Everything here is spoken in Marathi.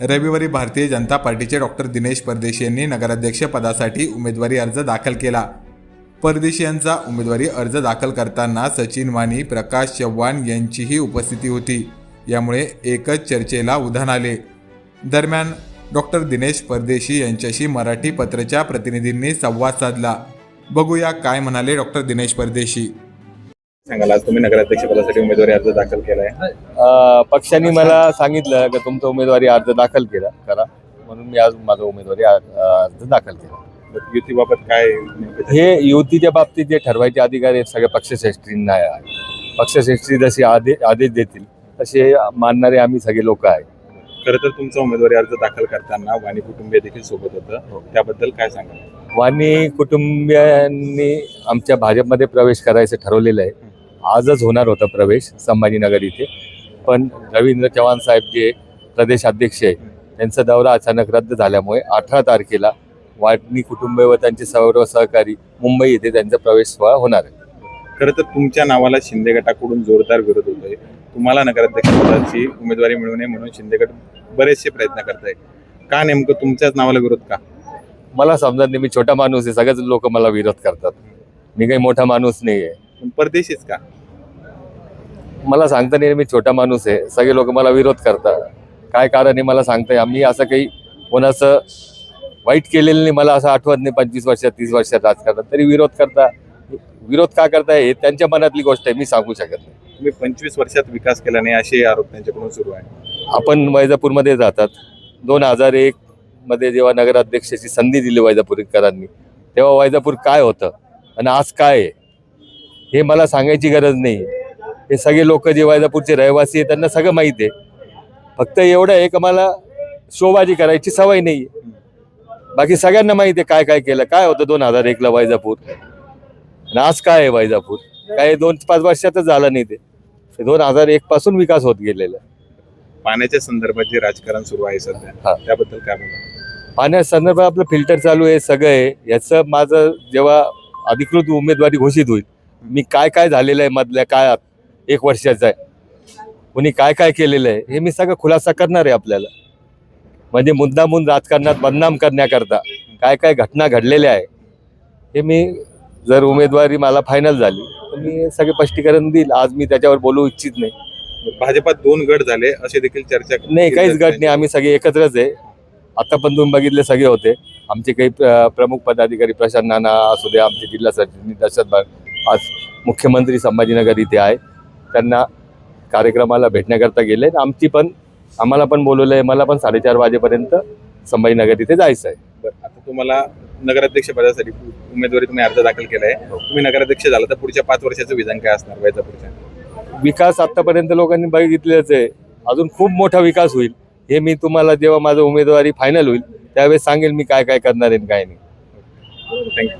रविवारी भारतीय जनता पार्टीचे डॉक्टर दिनेश परदेशी यांनी नगराध्यक्ष पदासाठी उमेदवारी अर्ज दाखल केला. परदेशी यांचा उमेदवारी अर्ज दाखल करताना सचिन वाणी प्रकाश चव्हाण यांचीही उपस्थिती होती. यामुळे एकच चर्चेला उधाण आले. दरम्यान डॉक्टर दिनेश परदेशी यांच्याशी मराठी पत्रच्या प्रतिनिधींनी संवाद साधला. बघूया काय म्हणाले डॉक्टर दिनेश परदेशी. सांगाल आज तुम्ही नगराध्यक्ष पदासाठी उमेदवारी अर्ज दाखल केलाय. अ, पक्षांनी मला सांगितलं की तुमचा उमेदवारी अर्ज दाखल केला करा. म्हणून मी आज माझा उमेदवारी अर्ज अर्ज दाखल केला. युतीबाबत काय नेमकं? हे युतीच्या बाबतीत जे ठरवायचे अधिकार आहेत सगळ्या पक्षश्रेष्ठींना आहे. पक्षश्रेष्ठी जशी आदेश आदेश देतील तसे मानणारे आम्ही सगळे लोक आहे. खरं तर तुमचा उमेदवारी अर्ज दाखल करताना वाणी कुटुंबीय देखील सोबत होतं. त्याबद्दल काय सांगाल? वाणी कुटुंबियांनी आमच्या भाजपमध्ये प्रवेश करायचं ठरवलेलं आहे. आजच होणार होता प्रवेश संभाजीनगर इथे. पण रवींद्र चव्हाण साहेब जे प्रदेश अध्यक्ष आहे त्यांचा दौरा अचानक रद्द झाल्यामुळे अठरा तारखेला वाटणी कुटुंब व त्यांचे सर्व सहकारी मुंबई येथे त्यांचा प्रवेश सोहळा होणार आहे. खरं तर तुमच्या नावाला शिंदे गटाकडून जोरदार विरोध होतोय. तुम्हाला नगराध्यक्ष पदाची उमेदवारी मिळू नये म्हणून शिंदे गट बरेचसे प्रयत्न करताय. का नेमकं तुमच्याच नावाला विरोध का? मला समजत नाही मी छोटा माणूस आहे सगळेच लोक मला विरोध करतात. मी काही मोठा माणूस नाही आहे परदेशीच का? मला सांगता नाही मी छोटा माणूस आहे. सगळे लोक मला विरोध करतात. काय कारण आहे मला सांगताय आम्ही असं काही कोणाचं वाईट केलेलं नाही. मला असं आठवत नाही पंचवीस वर्षात तीस वर्षात राजकारणात. तरी विरोध करता. विरोध का करताय हे त्यांच्या मनातली गोष्ट आहे. मी सांगू शकत नाही. तुम्ही पंचवीस वर्षात विकास केला नाही असे आरोप त्यांच्याकडून सुरू आहे. आपण वैजापूरमध्ये जातात. दोन हजार एक मध्ये जेव्हा नगराध्यक्षाची संधी दिली वैजापूरकरांनी तेव्हा वैजापूर काय होतं? आणि आज काय आहे? हे मला सांगायची गरज नाही. हे सगळे लोक जे वैजापूरचे रहिवासी आहे त्यांना सगळं माहीत आहे. फक्त एवढं आहे का मला शोबाजी करायची सवय नाही. बाकी सगळ्यांना माहिती आहे काय काय केलं. काय होतं दोन हजार एकला वैजापूर? आणि आज काय आहे वैजापूर? काय दोन पाच वर्षातच झालं नाही ते. दोन हजार एक पासून विकास होत गेलेला. पाण्याच्या संदर्भात जे राजकारण सुरू आहे हा. सध्या त्याबद्दल काय बोला पाण्या संदर्भात आपलं फिल्टर चालू आहे सगळं आहे. याचं माझं जेव्हा अधिकृत उमेदवारी घोषित होईल मी काय काय झालेलं आहे मधल्या काळात? एक वर्षाचा आहे. कोणी काय काय केलेलं आहे? हे मी सगळं खुलासा करणार आहे आपल्याला. म्हणजे मुद्दामून राजकारणात बदनाम करण्याकरता काय काय घटना घडलेल्या आहे हे मी जर उमेदवारी मला फायनल झाली तर मी सगळे स्पष्टीकरण देईल. आज मी त्याच्यावर बोलू इच्छित नाही. भाजपात दोन गट झाले असे देखील चर्चा नाही काहीच गट नाही. आम्ही सगळे एकत्रच आहे. आता पण तुम्ही बघितले सगळे होते. आमचे काही प्र- प्रमुख पदाधिकारी प्रशांत नाना असू दे आमचे जिल्हा सरचिटणीस दशरथ आज मुख्यमंत्री संभाजीनगर इथे आहे. त्यांना कार्यक्रमाला भेटण्याकरता गेले. आमची पण आम्हाला पण बोलवलं आहे. मला पण साडेचार वाजेपर्यंत संभाजीनगर इथे जायचं आहे बरं, आता तुम्हाला नगराध्यक्ष पदासाठी उमेदवारी तुम्ही अर्ज दाखल केलाय. तुम्ही नगराध्यक्ष झाला तर पुढच्या पाच वर्षाचं विधान काय असणार वैजापूरच्या? विकास आतापर्यंत लोकांनी बघितलेच आहे. अजून खूप मोठा विकास होईल. हे मी तुम्हाला जेव्हा माझं उमेदवारी फायनल होईल त्यावेळेस सांगेल मी काय काय करणार आहे काय नाही. थँक्यू.